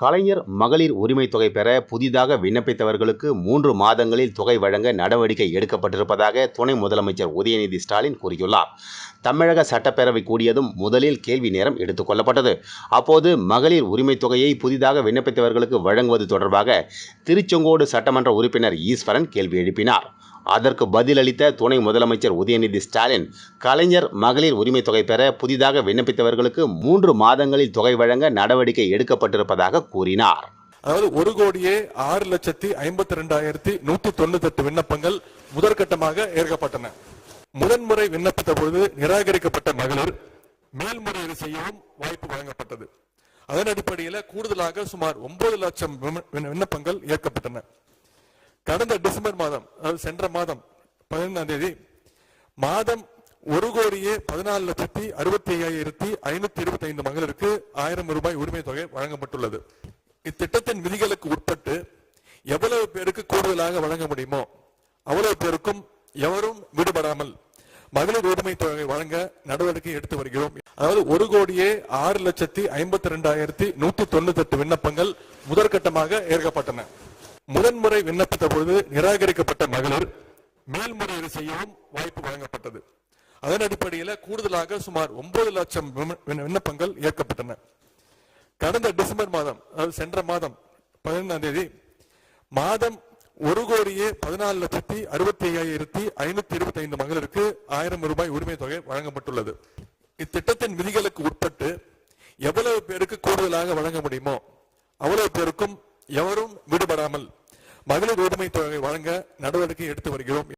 கலைஞர் மகளிர் உரிமை தொகை பெற புதிதாக விண்ணப்பித்தவர்களுக்கு மூன்று மாதங்களில் தொகை வழங்க நடவடிக்கை எடுக்கப்பட்டிருப்பதாக துணை முதலமைச்சர் உதயநிதி ஸ்டாலின் கூறியுள்ளார். தமிழக சட்டப்பேரவை கூடியதும் முதலில் கேள்வி நேரம் எடுத்துக் கொள்ளப்பட்டது. அப்போது மகளிர் உரிமை தொகையை புதிதாக விண்ணப்பித்தவர்களுக்கு வழங்குவது தொடர்பாக திருச்செங்கோடு சட்டமன்ற உறுப்பினர் ஈஸ்வரன் கேள்வி எழுப்பினார். அதற்கு பதிலளித்த துணை முதலமைச்சர் உதயநிதி ஸ்டாலின் கலைஞர் மகளிர் உரிமை தொகை பெற புதிதாக விண்ணப்பித்தவர்களுக்கு மூன்று மாதங்களில் தொகை வழங்க நடவடிக்கை எடுக்கப்பட்டிருப்பதாக கூறினார். அதாவது ஒரு கோடியே ஆறு லட்சத்தி ஐம்பத்தி ரெண்டாயிரத்தி நூத்தி தொண்ணூத்தி எட்டு விண்ணப்பங்கள் முதற்கட்டமாக ஏற்கப்பட்டன. முதன்முறை விண்ணப்பித்த பொழுது நிராகரிக்கப்பட்ட மகளிர் மேல்முறையீடு செய்யவும் வாய்ப்பு வழங்கப்பட்டது. அதன் அடிப்படையில் கூடுதலாக சுமார் ஒன்பது லட்சம் விம- விண்ணப்பங்கள் ஏற்கப்பட்டன கடந்த டிசம்பர் மாதம் அதாவது சென்ற மாதம் பதினைந்தாம் தேதி மாதம் ஒரு கோடியே பதினாலு லட்சத்தி அறுபத்தி ஐயாயிரத்தி ஐநூத்தி இருபத்தி ஐந்து மகளிருக்கு ஆயிரம் ரூபாய் உரிமை தொகை வழங்கப்பட்டுள்ளது. இத்திட்டத்தின் விதிகளுக்கு உட்பட்டு எவ்வளவு பேருக்கு கூடுதலாக வழங்க முடியுமோ அவ்வளவு பேருக்கும் எவரும் விடுபடாமல் மகளிர் உரிமை தொகை வழங்க நடவடிக்கை எடுத்து வருகிறோம். அதாவது ஒரு கோடியே ஆறு லட்சத்தி ஐம்பத்தி ரெண்டாயிரத்தி நூத்தி தொண்ணூத்தி எட்டு விண்ணப்பங்கள் முதற்கட்டமாக ஏற்கப்பட்டன. முதன்முறை விண்ணப்பித்த பொழுது நிராகரிக்கப்பட்ட மகளிர் மேல்முறையீடு செய்யவும் வாய்ப்பு வழங்கப்பட்டது. அதன் அடிப்படையில் கூடுதலாக சுமார் ஒன்பது லட்சம் விம- விண்ணப்பங்கள் ஏற்கப்பட்டன கடந்த டிசம்பர் மாதம் அதாவது சென்ற மாதம் பதினொன்றாம் தேதி மாதம் ஒரு கோடியே பதினாலு லட்சத்தி அறுபத்தி ஐயாயிரத்தி ஐநூத்தி இருபத்தி ஐந்து மகளிருக்கு ஆயிரம் ரூபாய் உரிமை தொகை வழங்கப்பட்டுள்ளது. இத்திட்டத்தின் விதிகளுக்கு உட்பட்டு எவ்வளவு பேருக்கு கூடுதலாக வழங்க முடியுமோ அவ்வளவு பேருக்கும் எவரும் விடுபடாமல் மகளிர் உரிமை தொகை வழங்க நடவடிக்கை எடுத்து வருகிறோம்.